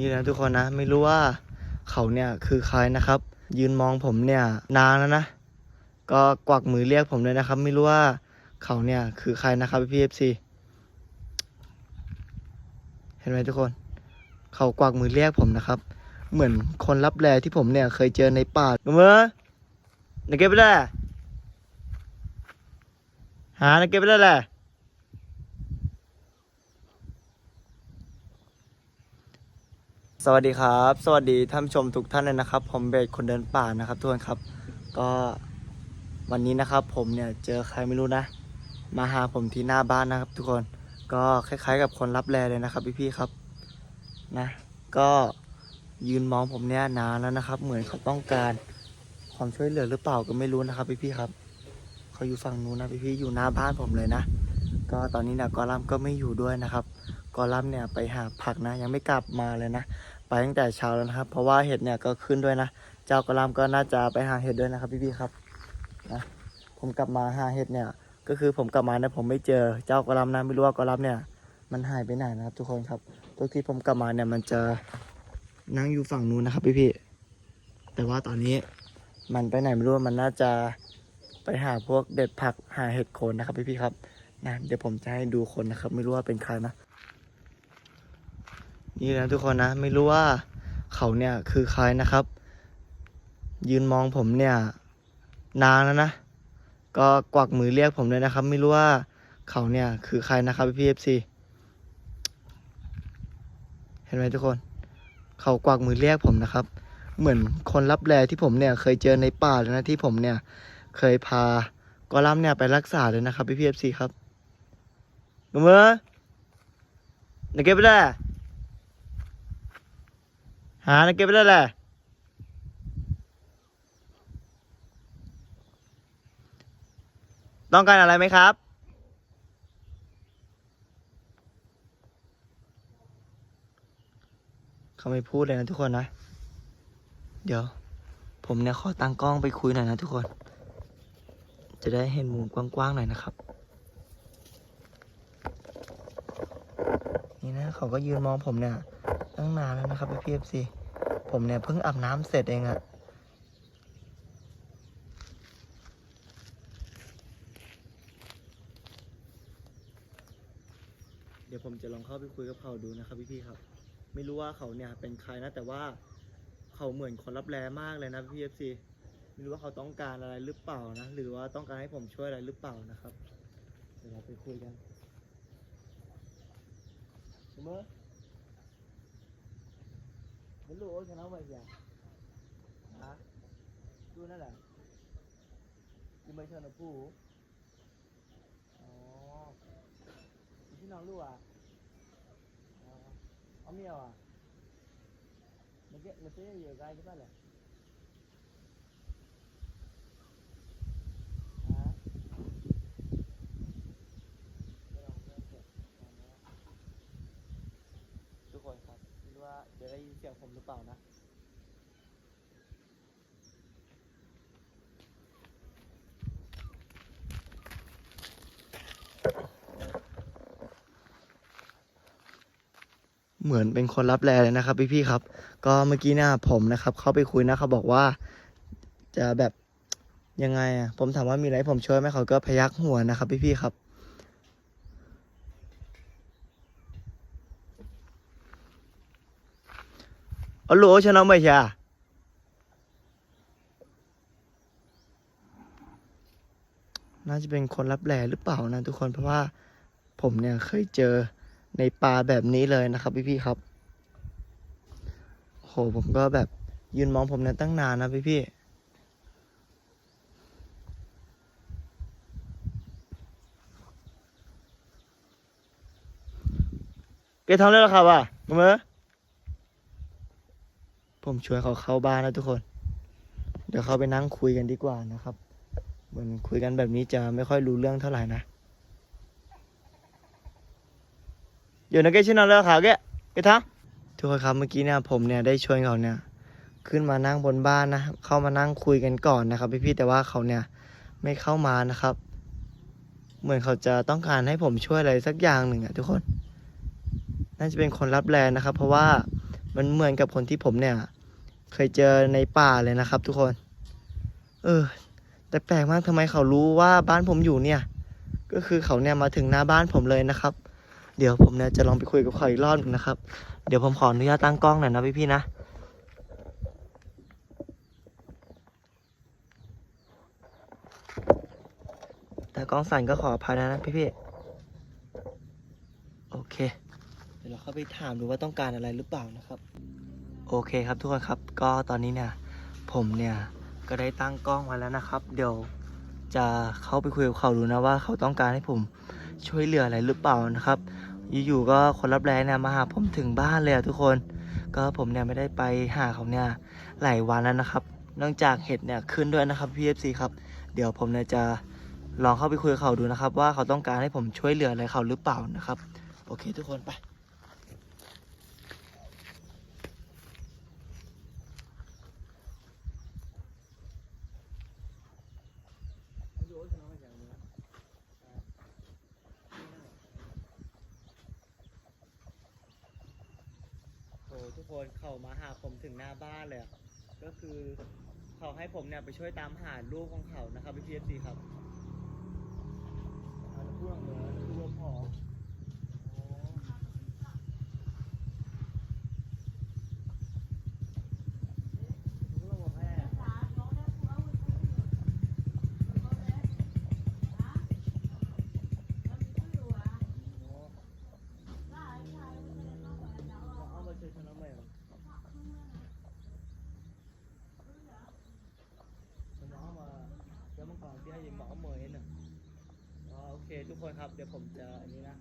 นี่นะทุกคนนะ ไม่รู้ว่าเขาเนี่ยคือใครนะครับ ยืนมองผมเนี่ยนานแล้วนะ ก็กวักมือเรียกผมเลยนะครับ ไม่รู้ว่าเขาเนี่ยคือใครนะครับพี่เอฟซีเห็นไหมทุกคน เขากวักมือเรียกผมนะครับ เหมือนคนรับแลที่ผมเนี่ย เคยเจอในป่าเมื่อนักเก็บไปได้หานักเก็บไปได้แหละ วัสดีครับ สวัสดีท่านผู้ชมทุกท่านเลยนะครับ ผมเบสคนเดินป่านะครับทุกคนครับ ก็วันนี้นะครับ ผมเนี่ยเจอใครไม่รู้นะ มาหาผมที่หน้าบ้านนะครับ ทุกคนก็คล้าย ๆ กับคนรับแลเลยนะครับพี่ๆครับนะ ก็ยืนมองผมเนี่ยนานแล้วนะครับ เหมือนเขาต้องการความช่วยเหลือหรือเปล่าก็ไม่รู้นะครับพี่ๆครับเขาอยู่ฝั่งนู้นนะพี่ๆอยู่หน้าบ้านผมเลยนะ ก็ตอนนี้นี่ยกอลัมก็ไม่อยู่ด้วยนะครับกอลัมเนี่ยไปหาผักนะ ยังไม่กลับมาเลยนะ ไปตั้งแต่เช้าแล้วนะครับ เพราะว่าเห็ดเนี่ยก็ขึ้นด้วยนะ เจ้ากระลามก็น่าจะไปหาเห็ดด้วยนะครับพี่ๆครับนะผมกลับมาหาเห็ดเนี่ย ก็คือผมกลับมาเนี่ยผมไม่เจอเจ้ากระลามนะไม่รู้ว่ากระลามเนี่ย มันหายไปไหนนะครับ ทุกคนครับทุกที่ผมกลับมาเนี่ยมันจะนั่งอยู่ฝั่งนู้นนะครับพี่ๆแต่ว่าตอนนี้มันไปไหนไม่รู้มันน่าจะไปหาพวกเด็ดผักหาเห็ดโคนนะครับพี่ๆครับนะเดี๋ยวผมจะให้ดูคนนะครับ ไม่รู้ว่าเป็นใครนะ นี่นะทุกคนนะ ไม่รู้ว่าเขาเนี่ยคือใครนะครับ ยืนมองผมเนี่ย นานแล้วนะ ก็กวักมือเรียกผมเลยนะครับ ไม่รู้ว่าเขาเนี่ยคือใครนะครับพี่เอฟซีเห็นไหมทุกคน เขากวักมือเรียกผมนะครับ เหมือนคนรับแลที่ผมเนี่ย เคยเจอในป่าเลยนะที่ผมเนี่ย เคยพากอลัมเนี่ยไปรักษาเลยนะครับพี่เอฟซีครับเมื่อนักเก็บไปได้ หานักเก็บไปได้แหละต้องการอะไรไหมครับ เขาไม่พูดเลยนะทุกคนนะ เดี๋ยว ผมเนี่ยขอตั้งกล้องไปคุยหน่อยนะทุกคน จะได้เห็นมุมกว้างๆหน่อยนะครับ นี่นะ เขาก็ยืนมองผมเนี่ยตั้งนานแล้วนะครับพี่พีเอฟซี ผมเนี่ยเพิ่งอาบน้ำเสร็จเองอะเดี๋ยวผมจะลองเข้าไปคุยกับเขาดูนะครับพี่พี่ๆครับ ไม่รู้ว่าเขาเนี่ยเป็นใครนะ แต่ว่าเขาเหมือนคนรับแลมากเลยนะพี่เอฟซีไม่รู้ว่าเขาต้องการอะไรหรือเปล่านะ หรือว่าต้องการให้ผมช่วยอะไรหรือเปล่านะครับ เดี๋ยวเราไปคุยกันเมื่อ Hello, kenapa ya? Hah? Tu nala. Di mana nak pu? à, Di sini nak à, ah. cái miao cái gì ở ya, gaya kita lah. รู้ว่าเดี๋ยวได้ยินเสียงผมหรือเปล่านะ เหมือนเป็นคนรับแลเลยนะครับพี่ๆครับ ก็เมื่อกี้เนี่ยผมนะครับ เข้าไปคุยนะเขาบอกว่า จะแบบยังไงอะผมถามว่ามีอะไรผมช่วยไหมเขาก็พยักหัวนะครับพี่ๆครับ ở lúa cho nó mày à น่าจะเป็นคนรับแลหรือเปล่านะทุกคนเพราะว่าผมเนี่ยเคยเจอในป่าแบบนี้เลยนะครับพี่ๆครับ โหผมก็แบบยืนมองผมเนี่ยตั้งนานนะพี่ๆแกทำได้แล้วครับอะเมื่อ ผมชวนเขาเข้าบ้านนะทุกคน เดี๋ยวเขาไปนั่งคุยกันดีกว่านะครับ เหมือนคุยกันแบบนี้จะไม่ค่อยรู้เรื่องเท่าไหร่นะเดี๋ยวนะแกชื่อนอนแล้วขาวแกแกทักทุกคนครับเมื่อกี้เนี่ยผมเนี่ยได้ชวนเขาเนี่ย ขึ้นมานั่งบนบ้านนะ เข้ามานั่งคุยกันก่อนนะครับ พี่ๆแต่ว่าเขาเนี่ยไม่เข้ามานะครับ เหมือนเขาจะต้องการให้ผมช่วยอะไรสักอย่างหนึ่งอะทุกคน น่าจะเป็นคนรับแลนะครับ เพราะว่า มันเหมือนกับคนที่ผมเนี่ย เคยเจอในป่าเลยนะครับ ทุกคน เออ แต่แปลกมากทำไมเขารู้ว่าบ้านผมอยู่เนี่ย ก็คือเขาเนี่ยมาถึงหน้าบ้านผมเลยนะครับ เดี๋ยวผมเนี่ยจะลองไปคุยกับเขาอีกรอบนะครับ เดี๋ยวผมขออนุญาตตั้งกล้องหน่อยนะพี่ๆนะแต่กล้องสั่นก็ขออภัยนะพี่พี่ๆโอเค ดี๋ยวเราเข้าไปถามดูว่าต้องการอะไรหรือเปล่านะครับ โอเคครับทุกคนครับ ก็ตอนนี้เนี่ยผมเนี่ยก็ได้ตั้งกล้องไว้แล้วนะครับ เดี๋ยวจะเข้าไปคุยกับเขาดูนะว่าเขาต้องการให้ผมช่วยเหลืออะไรหรือเปล่านะครับอยู่ๆก็คนรับแรงเนี่ยมาหาผมถึงบ้านเลยอะทุกคน ก็ผมเนี่ยไม่ได้ไปหาเขาเนี่ยหลายวันแล้วนะครับเนื่องจากเห็ดเนี่ยขึ้นด้วยนะครับพี่เอฟซีครับ เดี๋ยวผมเนี่ยจะลองเข้าไปคุยกับเขาดูนะครับ ว่าเขาต้องการให้ผมช่วยเหลืออะไรเขาหรือเปล่านะครับ โอเคทุกคนไป โอ้ทุก คนเขามาหาผมถึงหน้าบ้านเลยอะก็คือเขาให้ผมเนี่ยไปช่วยตามหาลูกของเขานะครับพี่พีเอฟซีครับเอาแล้วพูดออกมาพูดว่าพออพูดว่าแม่อ๋อเอามาช่วยฉันเอาไหมอะ มันเอามาเดี๋ยวมันก่อนที่ให้ยิมหมอเมยน่ะอ๋อโอเค ทุกคนครับ เดี๋ยวผมจะอันนี้นะ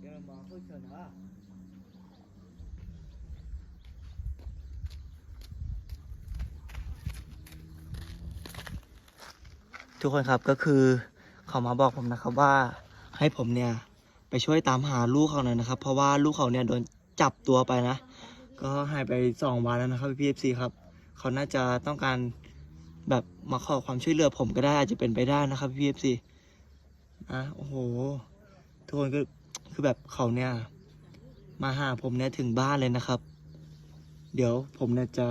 เดี๋ยวมอพูดเชิญนะทุกคนครับก็คือเขามาบอกผมนะครับว่าให้ผมเนี่ย ไปช่วยตามหาลูกเขาหน่อยนะครับ เพราะว่าลูกเขาเนี่ยโดนจับตัวไปนะ ก็หายไปสองวันแล้วนะครับพี่เอฟซีครับ เขาน่าจะต้องการแบบมาขอความช่วยเหลือผมก็ได้อาจจะเป็นไปได้นะครับพี่เอฟซีนะโอ้โห ทุกคนก็คือแบบเขาเนี่ย มาหาผมเนี่ยถึงบ้านเลยนะครับ เดี๋ยวผมเนี่ยจะ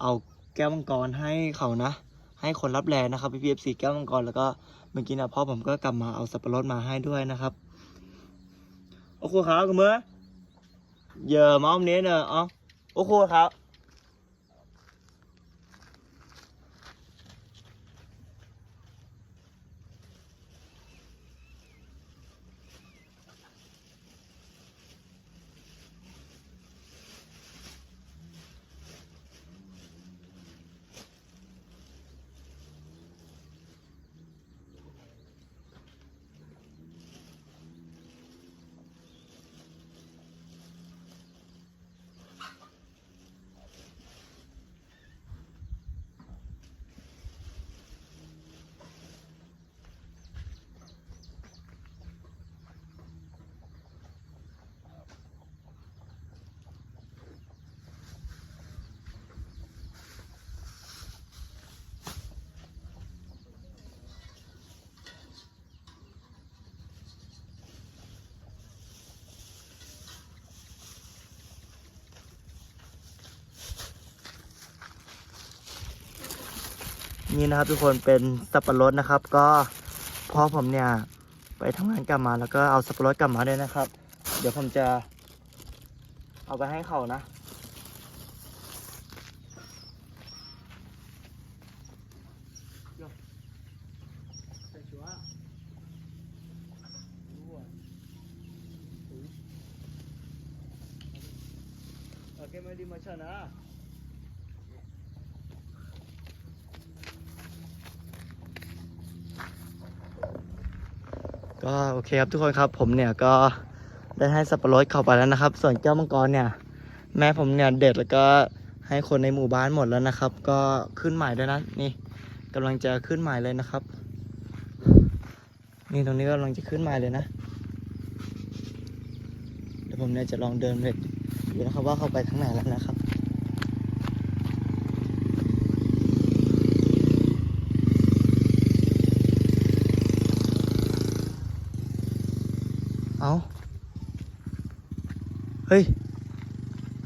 เอาแก้วมังกรให้เขานะ ให้คนรับแรงนะครับพี่พีเอฟซีแก้วมังกรแล้วก็เมื่อกี้นะพ่อผมก็กลับมาเอาสับปะรดมาให้ด้วยนะครับ โอ้โหครับคุณเมื่อเย นี่นะครับทุกคนเป็นสับปะรดนะครับ ก็พ่อผมเนี่ยไปทำงานกลับมาแล้วก็เอาสับปะรดกลับมาด้วยนะครับ เดี๋ยวผมจะเอาไปให้เขานะ Oke, mau di mana? ก็โอ เคครับทุกคนครับผมเนี่ยก็ได้ให้สับปะรดเข้าไปแล้วนะครับ ส่วนแก้วมังกรเนี่ย แม่ผมเนี่ยเด็ดแล้วก็ให้คนในหมู่บ้านหมดแล้วนะครับ ก็ขึ้นใหม่ด้วยนะนี่กำลังจะขึ้นใหม่เลยนะครับ นี่ตรงนี้กำลังจะขึ้นใหม่เลยนะเดี๋ยวผมเนี่ยจะลองเดินไปดูนะครับว่าเข้าไปทางไหนแล้วนะครับ เฮ้ย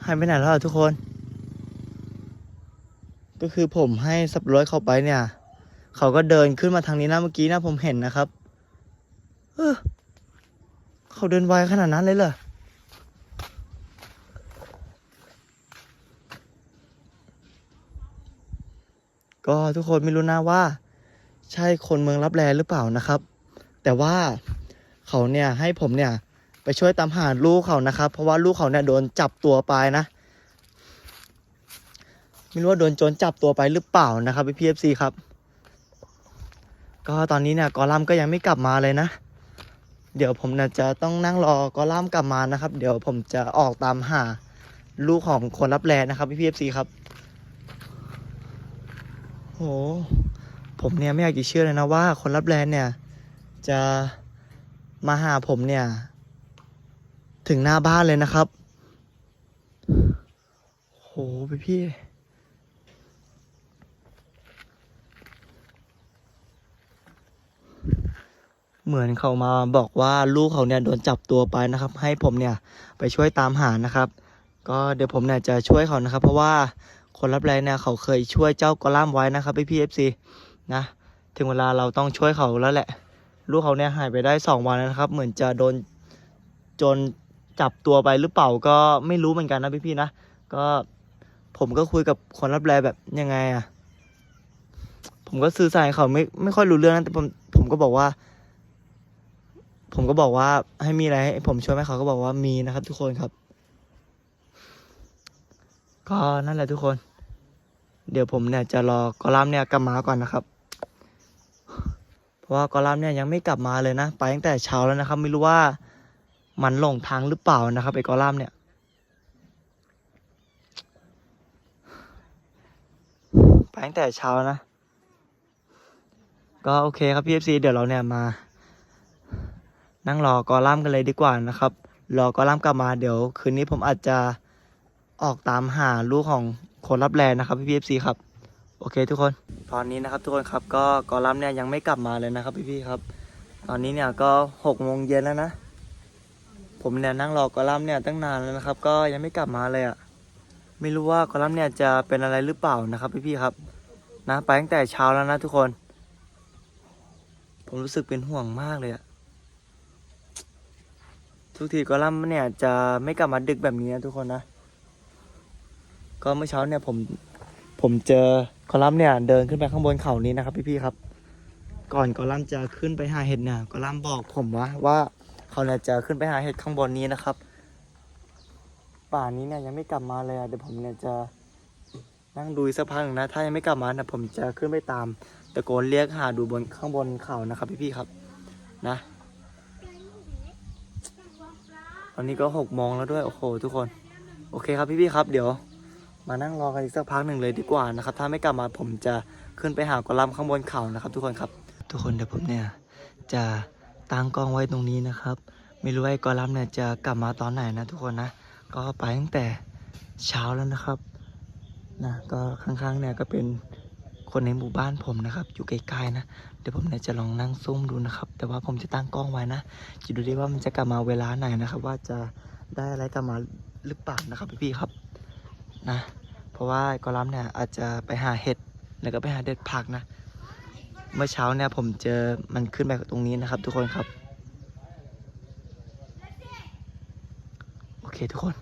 หายไปไหนแล้วอทุกคน ก็คือผมให้สับปะรดเข้าไปเนี่ย เขาก็เดินขึ้นมาทางนี้นะเมื่อกี้นะผมเห็นนะครับ เออเขาเดินไวขนาดนั้นเลยเหรอก็ทุกคนไม่รู้นะว่า ใช่คนเมืองรับแลหรือเปล่านะครับ แต่ว่าเขาเนี่ยให้ผมเนี่ย ไปช่วยตามหาลูกเขานะครับ เพราะว่าลูกเขาเนี่ยโดนจับตัวไปนะ ไม่รู้ว่าโดนโจรจับตัวไปหรือเปล่านะครับพี่พีเอฟซีครับ ก็ตอนนี้เนี่ยกอลัมก็ยังไม่กลับมาเลยนะ เดี๋ยวผมเนี่ยจะต้องนั่งรอกอลัมกลับมานะครับ เดี๋ยวผมจะออกตามหาลูกของคนรับแลนะครับพี่พีเอฟซีครับโหผมเนี่ยไม่อยากจะเชื่อเลยนะว่าคนรับแลเนี่ยจะมาหาผมเนี่ย ถึงหน้าบ้านเลยนะครับ โหพี่พี่ เหมือนเขามาบอกว่าลูกเขาเนี่ยโดนจับตัวไปนะครับ ให้ผมเนี่ยไปช่วยตามหานะครับ ก็เดี๋ยวผมเนี่ยจะช่วยเขานะครับ เพราะว่าคนรับแรงเนี่ยเขาเคยช่วยเจ้ากอลัมไว้นะครับพี่พีเอฟซีนะถึงเวลาเราต้องช่วยเขาแล้วแหละ ลูกเขาเนี่ยหายไปได้สองวันแล้วนะครับ เหมือนจะโดนจน จับตัวไปหรือเปล่าก็ไม่รู้เหมือนกันนะพี่ๆนะก็ผมก็คุยกับคนรับแรงแบบยังไงอะผมก็สื่อสารเขาไม่ไม่ค่อยรู้เรื่องนะแต่ผมผมก็บอกว่า ผมก็บอกว่าให้มีอะไรให้ผมช่วยไหมเขาก็บอกว่ามีนะครับ ทุกคนครับ ก็นั่นแหละทุกคน เดี๋ยวผมเนี่ยจะรอกอลัมเนี่ยกลับมาก่อนนะครับ เพราะว่ากอลัมเนี่ยยังไม่กลับมาเลยนะ ไปตั้งแต่เช้าแล้วนะครับ ไม่รู้ว่า มันหลงทางหรือเปล่านะครับไอ้กอลัมเนี่ย ไปตั้งแต่เช้านะ ก็โอเคครับพี่เอฟซีเดี๋ยวเราเนี่ยมา นั่งรอกอลัมกันเลยดีกว่านะครับ รอกอลัมกลับมาเดี๋ยว คืนนี้ผมอาจจะออกตามหาลูกของคนรับแลนะครับพี่พีเอฟซีครับ โอเคทุกคน ตอนนี้นะครับทุกคนครับก็กอลัมเนี่ยยังไม่กลับมาเลยนะครับพี่ๆครับ ตอนนี้เนี่ยก็หกโมงเย็นแล้วนะ ผมเนี่ยนั่งรอกอลัมน์เนี่ยตั้งนานแล้วนะครับ ก็ยังไม่กลับมาเลยอะ่ะไม่รู้ว่ากอลัมน์เนี่ยจะเป็นอะไรหรือเปล่านะครับพี่ๆครับ นะไปตั้งแต่เช้าแล้วนะทุกคน ผมรู้สึกเป็นห่วงมากเลยอะทุกทีกอลัมน์เนี่ยจะไม่กลับมาดึกแบบนี้นะทุกคนนะก็เมื่อเช้าเนี่ยผมผมเจอกอลัมน์เนี่ยเดินขึ้นไปข้างบนเขานี้นะครับพี่ๆครับ ก่อนกอลัมน์จะขึ้นไปหาเห็ดเนี่ยกอลัมน์บอกผมว่าว่า เขาเนี่ยจะขึ้นไปหาเห็ดข้างบนนี้นะครับ ป่านี้เนี่ยยังไม่กลับมาเลยอะเดี๋ยวผมเนี่ยจะนั่งดูสักพักหนึ่งนะ ถ้ายังไม่กลับมานะผมจะขึ้นไปตามตะโกนเรียกหาดูบนข้างบนเขานะครับ พี่ๆครับนะ ตอนนี้ก็หกโมงแล้วด้วยโอ้โห ทุกคน โอเคครับพี่ๆครับ เดี๋ยว มานั่งรอกันอีกสักพักหนึ่งเลยดีกว่านะครับ ถ้าไม่กลับมาผมจะขึ้นไปหากอลัมน์ข้างบนเขานะครับ ทุกคนครับ ทุกคนเดี๋ยวผมเนี่ยจะ ตั้งกล้องไว้ตรงนี้นะครับ ไม่รู้ไอ้กอลัมเนี่ยจะกลับมาตอนไหนนะทุกคนนะ ก็ไปตั้งแต่เช้าแล้วนะครับนะก็ข้างๆเนี่ยก็เป็นคนในหมู่บ้านผมนะครับ อยู่ใกล้ๆนะ เดี๋ยวผมเนี่ยจะลองนั่งซุ่มดูนะครับ แต่ว่าผมจะตั้งกล้องไว้นะจะดูดิว่ามันจะกลับมาเวลาไหนนะครับ ว่าจะได้อะไรกลับมาหรือเปล่านะครับพี่ๆครับนะ เพราะว่ากอลัมเนี่ยอาจจะไปหาเห็ดแล้วก็ไปหาเด็ดผักนะ เมื่อเช้าเนี่ยผมเจอมันขึ้นไปตรงนี้นะครับ ทุกคนครับ โอเคทุกคน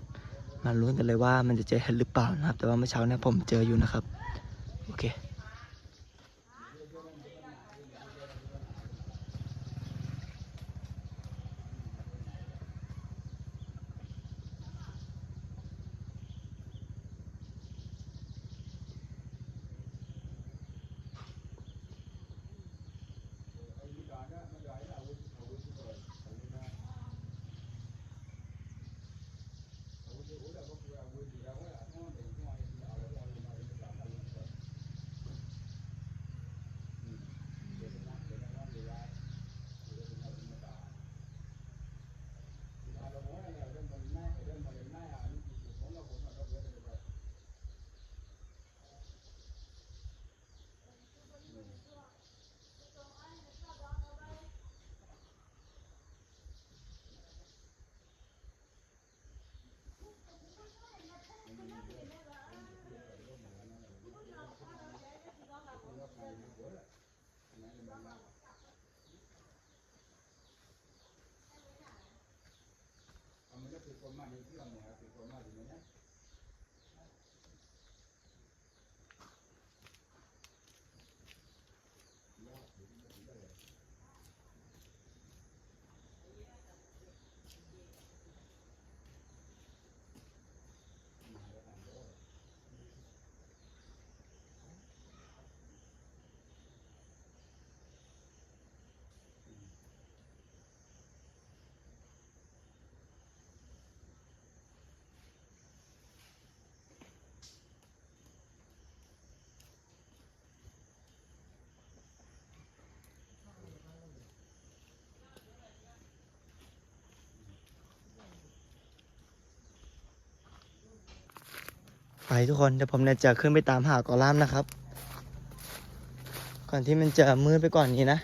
มาลุ้นกันเลยว่ามันจะเจอเห็นหรือเปล่านะครับ แต่ว่าเมื่อเช้าเนี่ยผมเจออยู่นะครับ โอเค Ambil lah performa ni, ambil performa di mana? ไปทุกคนเดี๋ยวผมเนี่ยจะขึ้นไปตามหากอลัมนะครับ ก่อนที่มันจะมืดไปก่อนนี้นะ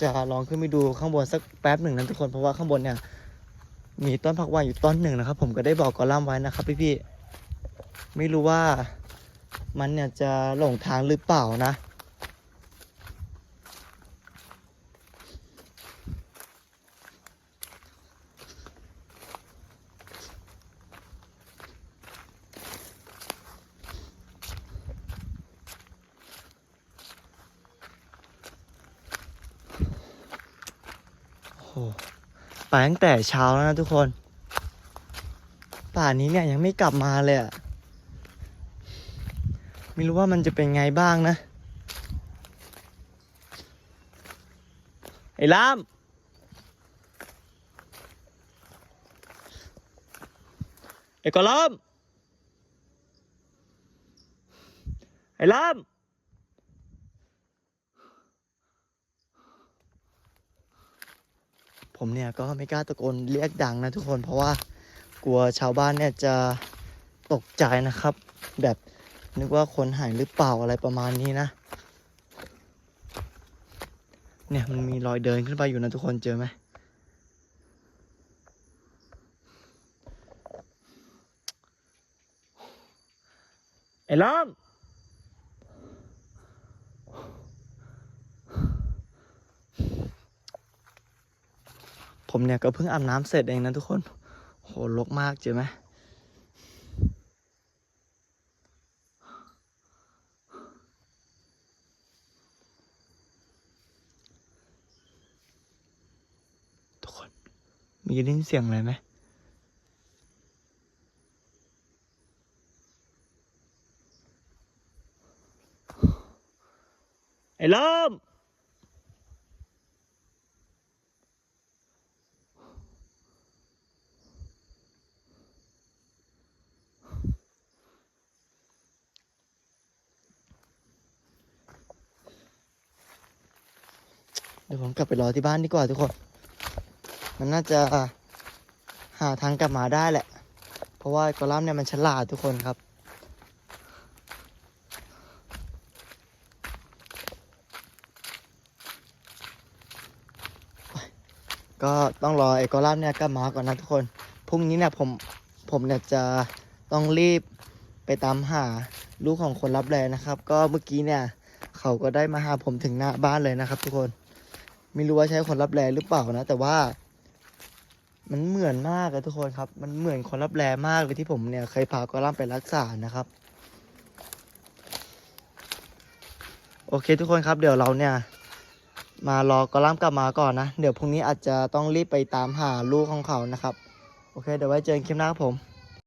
จะลองขึ้นไปดูข้างบนสักแป๊บหนึ่งนะทุกคนเพราะว่าข้างบนเนี่ย มีต้นผักหวานอยู่ต้นหนึ่งนะครับ ผมก็ได้บอกกอลัมไว้นะครับพี่ๆไม่รู้ว่ามันเนี่ยจะหลงทางหรือเปล่านะ โอ้โห ไปตั้งแต่เช้าแล้วนะทุกคน ป่านนี้เนี่ยยังไม่กลับมาเลยอะไม่รู้ว่ามันจะเป็นไงบ้างนะ ไอ้ลามไอ้กอลอมไอ้ลาม ผมเนี่ยก็ไม่กล้าตะโกนเรียกดังนะทุกคนเพราะว่ากลัวชาวบ้านเนี่ยจะตกใจนะครับ แบบนึกว่าคนหายหรือเปล่าอะไรประมาณนี้นะ เนี่ยมันมีรอยเดินขึ้นไปอยู่นะทุกคนเจอไหมไอ้ล้อม ผมเนี่ยก็เพิ่งอาบน้ำเสร็จเองนะทุกคน โหลกมากเจอไหมทุกคน มีได้ยินเสียงอะไรไหมไอ้ล้ม เดี๋ยวผม กลับไปรอที่บ้านดีกว่าทุกคน มันน่าจะหาทางกลับมาได้แหละ เพราะว่ากอลัมเนี่ยมันฉลาดทุกคนครับ ก็ต้องรอไอ้กอลัมเนี่ยกลับมาก่อนนะทุกคน พรุ่งนี้เนี่ยผมผมเนี่ยจะต้องรีบไปตามหาลูกของคนรับแลนะครับ ก็เมื่อกี้เนี่ย เขาก็ได้มาหาผมถึงหน้าบ้านเลยนะครับทุกคน ไม่รู้ว่าใช้คนรับแลหรือเปล่านะ แต่ว่า มันเหมือนมากเลยทุกคนครับ มันเหมือนคนรับแลมากเลยที่ผมเนี่ยเคยพากอลัมไปรักษานะครับ โอเคทุกคนครับ เดี๋ยวเราเนี่ย มารอกอลัมกลับมาก่อนนะ เดี๋ยวพรุ่งนี้อาจจะต้องรีบไปตามหาลูกของเขานะครับ โอเค เดี๋ยวไว้เจอกันคลิปหน้าครับผม